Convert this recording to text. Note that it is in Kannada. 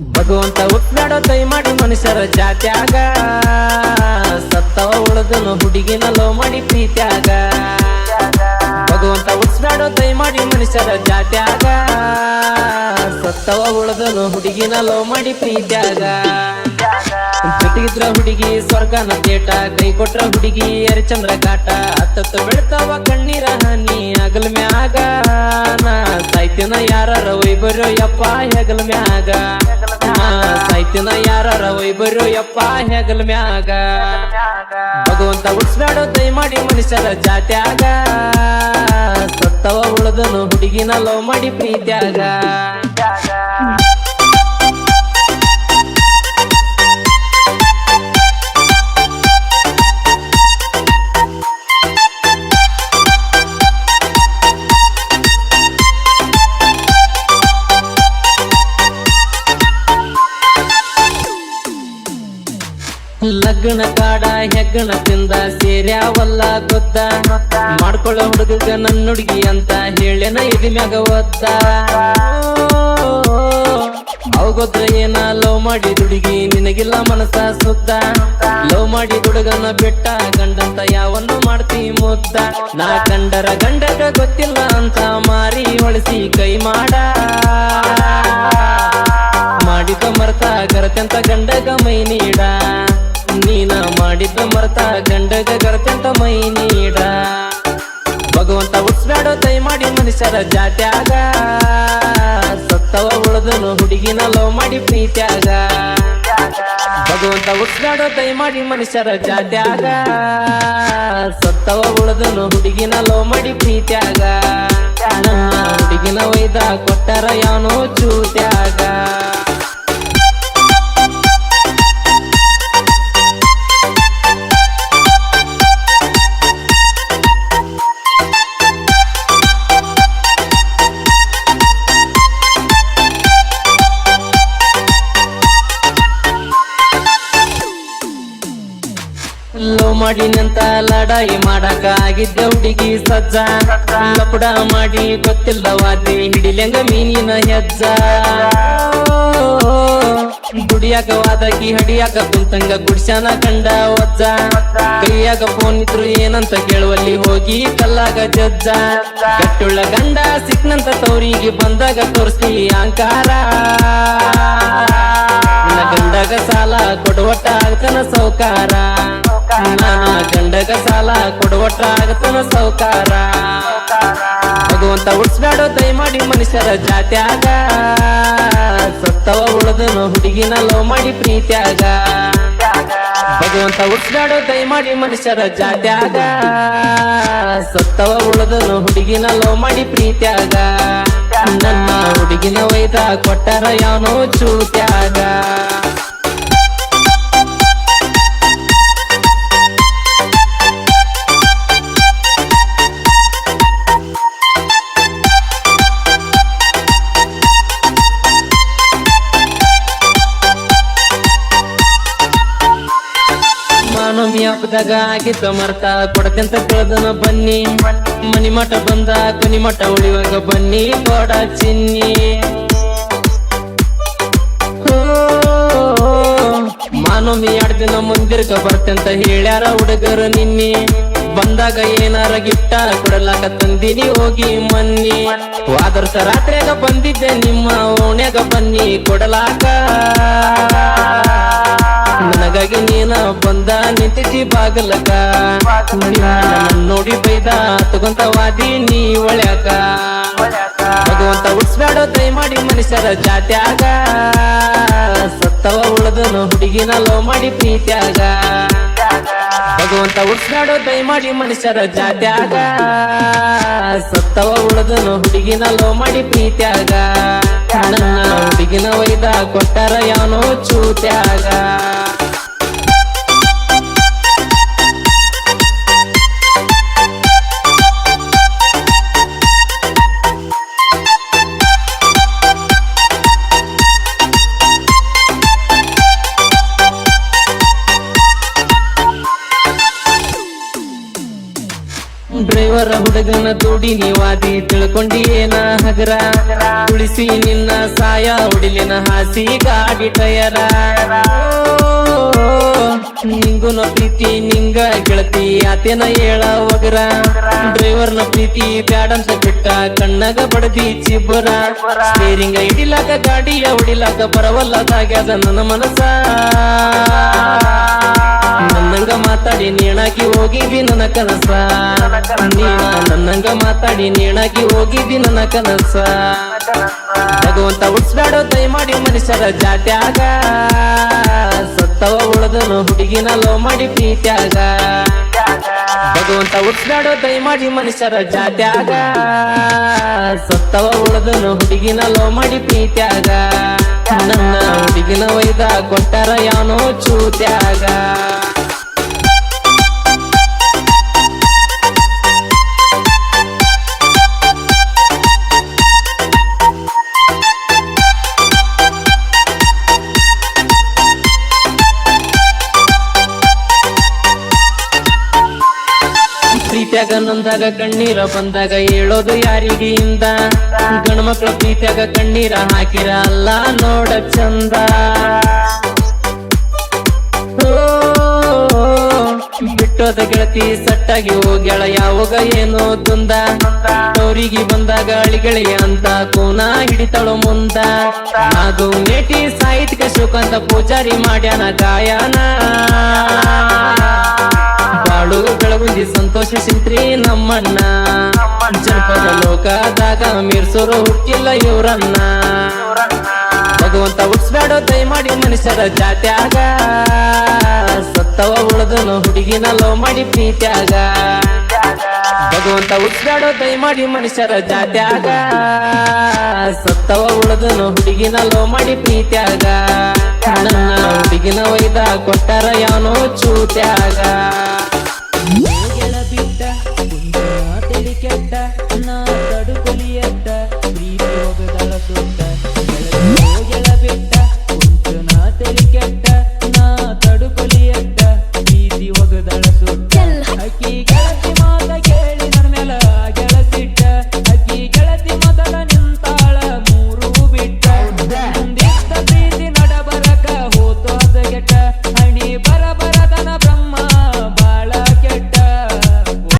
ಭಗವಂತ ಉಟ್ಲಾಡೋ ದಯ ಮಾಡಿ ಮನುಷ್ಯರ ಜಾತ್ಯಾಗ. ಸತ್ತವ ಉಳದನು ಹುಡುಗಿನ ಲೋ ಮಾಡಿ ಪ್ರೀತ್ಯಾಗ. ಭಗವಂತ ಉಟ್ಲಾಡೋ ದಯ ಮಾಡಿ ಮನುಷ್ಯರ ಜಾತ್ಯಾಗ. ಸತ್ತವ ಉಳದನು ಹುಡುಗಿನ ಲೋ ಮಾಡಿ ಪ್ರೀತ್ಯಾಗ. ಜೊತೆಗಿದ್ರ ಹುಡುಗಿ ಸ್ವರ್ಗನ ತೇಟ ಕೈ ಕೊಟ್ರ ಹುಡುಗಿ ಎರಚಂದ್ರ ಕಾಟ ಅತ್ತತ್ತ ಬೆಳ್ತಾವ ಕಣ್ಣೀರ ಹನಿ ಅಗಲ್ ಮ್ಯಾಗ ಸಾಯ್ತಿನ ಯಾರ ವೈಬರ್ಯೋ ಯಪ್ಪ, ಹೆಗಲ್ ಮ್ಯಾಗ. ಸಾಯ್ತಿನ ಯಾರ ವೈಬರ್ಯೋ ಯಪ್ಪ, ಹೆಗಲ್ ಮ್ಯಾಗ. ಭಗವಂತ ಉಡ್ಸ್ಬೇಡ ದಯ ಮಾಡಿ ಮನುಷ್ಯರ ಜಾತ್ಯಾಗ. ಸತ್ತವ ಉಳದನು ಹುಡುಗಿನ ಲವ್ ಮಾಡಿ ಪ್ರೀತ್ಯಾಗ. ಲಗ್ನ ಕಾಡ ಹೆಗ್ಗಣ ತಿಂದ ಸೇರ್ಯಾವಲ್ಲ ಗೊತ್ತ? ಮಾಡ್ಕೊಳ್ಳೋ ಹುಡುಗ ನನ್ನ ಹುಡುಗಿ ಅಂತ ಹೇಳೇನ ಇದಿ ಮ್ಯಾಗ ಒತ್ತ? ಅವಗೊದ್ರ ಏನ ಲವ್ ಮಾಡಿ ದುಡುಗಿ ನಿನಗಿಲ್ಲ ಮನಸ ಸುತ್ತ? ಲವ್ ಮಾಡಿ ದುಡುಗನ ಬೆಟ್ಟ ಗಂಡಂತ ಯಾವನ್ನು ಮಾಡ್ತಿ ಮುತ್ತ? ನಾ ಕಂಡರ ಗಂಡಗ ಗೊತ್ತಿಲ್ಲ ಅಂತ ಮಾರಿ ಹೊಳಿಸಿ ಕೈ ಮಾಡ. ಮಾಡಿದ ಮರ್ತ ಕರತೆಂತ ಗಂಡಗ ಮೈ ನೀಡ. ನೀನ ಮಾಡಿದ ಮರ್ತ ಗಂಡಗ ಗರ್ತಂತ ಮೈ ನೀಡ. ಭಗವಂತ ಉಡ್ಸ್ಬೇಡ ತೈ ಮಾಡಿ ಮನುಷ್ಯರ ಜಾತ್ಯಾಗ. ಸತ್ತವ ಉಳದನು ಹುಡುಗಿನ ಲವ್ ಮಾಡಿ ಪ್ರೀತ್ಯಾಗ. ಭಗವಂತ ಉಡ್ಸ್ಬೇಡ ತೈ ಮಾಡಿ ಮನುಷ್ಯರ ಜಾತ್ಯಾಗ. ಸತ್ತವ ಉಳದನು ಹುಡುಗಿನ ಲವ್ ಮಾಡಿ ಪ್ರೀತ್ಯಾಗ. ಹುಡುಗಿನ ಒಯ್ದ ಕೊಟ್ಟರ ಯಾವನೋ ಚೂತ್ಯಾಗ. ಮಾಡಿ ನಿಂತ ಲಡಾಯಿ ಮಾಡಾಕ ಆಗಿದ್ದ ಹುಡುಗಿ ಸಜ್ಜ. ಲಪಡ ಮಾಡಿ ಗೊತ್ತಿಲ್ಲವಾದಿ ಹಿಡಿಲೆಂಗ ಮೀನಿನ ಹೆಜ್ಜ. ದುಡಿಯಾಗ ವಾದಕಿ ಹಡಿಯಾಗ ಕುಂತಂಗ ಗುಡ್ಸ್ಯಾನ ಕಂಡ ಒಜ್ಜ ಕೈಯಾಗ ಫೋನ್ ಇದ್ರು ಏನಂತ ಕೇಳುವಲ್ಲಿ ಹೋಗಿ ಕಲ್ಲಾಗ ಜಜ್ಜ. ಕಟ್ಟುಳ್ಳ ಗಂಡ ಸಿಕ್ನಂತ ತವರಿಗೆ ಬಂದಾಗ ತೋರಿಸಿ ಅಹಂಕಾರ. ಗಂಡಗ ಸಾಲ ಕೊಡುವಟ್ಟ ಆಗ್ತನ ಸೌಕಾರ. ನನ್ನ ಗಂಡಗ ಸಾಲ ಕೊಡುವಟ್ಟ ಆಗತನ ಸೌಕಾರ ಭಗವಂತ ಉಡ್ಸ್ಬೇಡ ದಯ ಮಾಡಿ ಮನುಷ್ಯರ ಜಾತ್ಯಾಗ. ಸತ್ತವ ಉಳದನು ಹುಡುಗಿನ ಲವ್ ಮಾಡಿ ಪ್ರೀತ್ಯಾಗ. ಭಗವಂತ ಉಡ್ಸ್ಬೇಡ ದಯ ಮಾಡಿ ಮನುಷ್ಯರ ಜಾತ್ಯಾಗ. ಸತ್ತವ ಉಳದನು ಹುಡುಗಿನ ಲವ್ ಮಾಡಿ ಪ್ರೀತ್ಯಾಗ. ನನ್ನ ಹುಡುಗಿನ ವೈದ ಕೊಟ್ಟರ ಯಾವನೋ ಚೂತ್ಯಾಗ ಮಾನವಿ ಹಬ್ಬದಾಗ ಆಗಿದ್ದ ಮರ್ತ ಕೊಡತೆಂತ ಕಳೆದನ ಬನ್ನಿ. ಮನಿ ಮಠ ಬಂದ, ಕೊನಿ ಮಠ ಉಳಿವಾಗ ಬನ್ನಿ, ಕೊಡ ಚಿನ್ನಿ. ಮಾನೊಮ್ಮೆ ಎರಡು ದಿನ ಮುಂದಿರ್ಕ ಬರ್ತಂತ ಹೇಳ್ಯಾರ ಹುಡುಗರು ನಿನ್ನೆ. ಬಂದಾಗ ಏನಾರ ಗಿಟ್ಟ ಕೊಡಲಾಕ ತಂದಿನಿ, ಹೋಗಿ ಮನ್ನಿ. ವಾದರ್ಸ ರಾತ್ರಿಯಾಗ ಬಂದಿದ್ದೆ, ನಿಮ್ಮ ಓಣ್ಯಾಗ ಬನ್ನಿ ಕೊಡಲಾಕ. ನನಗಾಗಿ ನೀನ ಬಂದ ನಿಂತಿಸಿ ಬಾಗಲಕ ನೋಡಿ ಬೈದ ತಗೊಂತ ವಾದಿ ನೀ ಒಳ್ಯಾಕ. ಭಗವಂತ ಉಡ್ಸ್ಬೇಡ ದಯ ಮಾಡಿ ಮನುಷ್ಯರ ಜಾತ್ಯಾಗ. ಸತ್ತವ ಉಳದನು ಹುಡುಗಿನ ಲೋ ಮಾಡಿ ಪ್ರೀತ್ಯಾಗ. ಭಗವಂತ ಉಡ್ಸ್ಬೇಡ ದಯ ಮಾಡಿ ಮನುಷ್ಯರ ಜಾತ್ಯಾಗ. ಸತ್ತವ ಉಳದನು ಹುಡುಗಿನ ಲೋ ಮಾಡಿ ಪ್ರೀತ್ಯಾಗ. ಹುಡುಗಿನ ವೈದ ಕೊಟ್ಟರ ಯಾವನೋ ಚೂತ್ಯಾಗ. ಹುಡುಗ ಹುಡುಗನ ದುಡಿ ನೀವಾದಿ ತಿಳ್ಕೊಂಡಿ ಏನ ಹಗರ. ಉಳಿಸಿ ನಿನ್ನ ಸಾಯ ಹೊಡಿಲಿನ ಹಾಸಿ ಗಾಡಿ ಟಯರ. ನಿಂಗುನ ಪ್ರೀತಿ ನಿಂಗ ಗೆಳತಿ ಆತೇನ ಹೇಳ ಒಗರ. ಡ್ರೈವರ್ನ ಪ್ರೀತಿ ಬ್ಯಾಡಂತ ಬಿಟ್ಟ ಕಣ್ಣಗ ಬಡದಿ ಚಿಬ್ಬರ. ಸ್ಟೇರಿಂಗ ಹಿಡಿಲಾಕ ಗಾಡಿಯ ಹೊಡಿಲಾಕ ಬರವಲ್ಲದಾಗ್ಯದ ನನ್ನ ಮನಸ ಮಾತಾಡಿ ನೇಣಾಗಿ ಹೋಗಿದ್ದಿ ನನ್ನ ಕನಸ. ನೀನ ನನ್ನಂಗ ಮಾತಾಡಿ ನೇಣಾಗಿ ಹೋಗಿದ್ದಿ ನನ್ನ ಕನಸ. ಭಗವಂತ ಉಡ್ಸ್ಬೇಡೋ, ದಯಮಾಡಿ ಮನುಷ್ಯರ ಜಾತ್ಯಾಗ. ಸತ್ತವ ಉಳದನು ಹುಡುಗಿನ ಲೋ ಮಾಡಿ ಪ್ರೀತ್ಯಾಗ. ಭಗವಂತ ತೈ ದಯಮಾಡಿ ಮನುಷ್ಯರ ಜಾತ್ಯಾಗ. ಸತ್ತವ ಉಳದನು ಹುಡುಗಿನ ಲೋ ಮಾಡಿ ಪ್ರೀತ್ಯಾಗ. ನನ್ನ ಹುಡುಗಿನ ಒಯ್ದ ಕೊಟ್ಟಾರ ಯಾವನೋ ಚೂತ್ಯಾಗ. ನೊಂದಾಗ ಕಣ್ಣೀರ ಬಂದಾಗ ಹೇಳೋದು ಯಾರಿಗೆ ಇಂದ ಗಂಡ್ಮಕ್ಳ ಪ್ರೀತ್ಯಾಗ ಕಣ್ಣೀರ ಹಾಕಿರ ಅಲ್ಲ ನೋಡ ಚಂದ. ಬಿಟ್ಟೋದ ಗೆಳತಿ ಸಟ್ಟಾಗಿ ಹೋಗ್ಯಾಳ, ಯಾವಾಗ ಏನೋ ತುಂದ ಅವರಿಗೆ ಬಂದಾಗ ಅಳಿಗಳಿಗೆ ಅಂತ ಕೋನ ಹಿಡಿತಾಳು ಮುಂದ. ಅದು ಮೇಟಿ ಸಾಹಿತ್ಯಿಕ ಶೋಕಂತ ಪೂಜಾರಿ ಮಾಡ್ಯಾನ ಗಾಯನ. ಬಾಳು ಬೆಳಗುಂದಿ ಸಂತೋಷ ಸಿಂತ್ರಿ ನಮ್ಮಣ್ಣ. ಜನಪದ ಲೋಕದಾಗ ಮೀರ್ಸೋರು ಹುಟ್ಟಿಲ್ಲ ಇವರನ್ನ. ಭಗವಂತ ತೈ ಮಾಡಿ ಮನುಷ್ಯರ ಜಾತ್ಯಾಗ. ಸತ್ತವ ಉಳದನು ಹುಡುಗಿನ ಲವ್ ಮಾಡಿ ಪ್ರೀತ್ಯಾಗ. ಭಗವಂತ ತೈ ಮಾಡಿ ಮನುಷ್ಯರ ಜಾತ್ಯಾಗ. ಸತ್ತವ ಉಳದನು ಹುಡುಗಿನ ಲವ್ ಮಾಡಿ ಪ್ರೀತ್ಯಾಗ. ಹುಡುಗಿನ ಒಯ್ದ ಕೊಟ್ಟಾರ ಯಾವನೋ ಚೂತ್ಯಾಗ.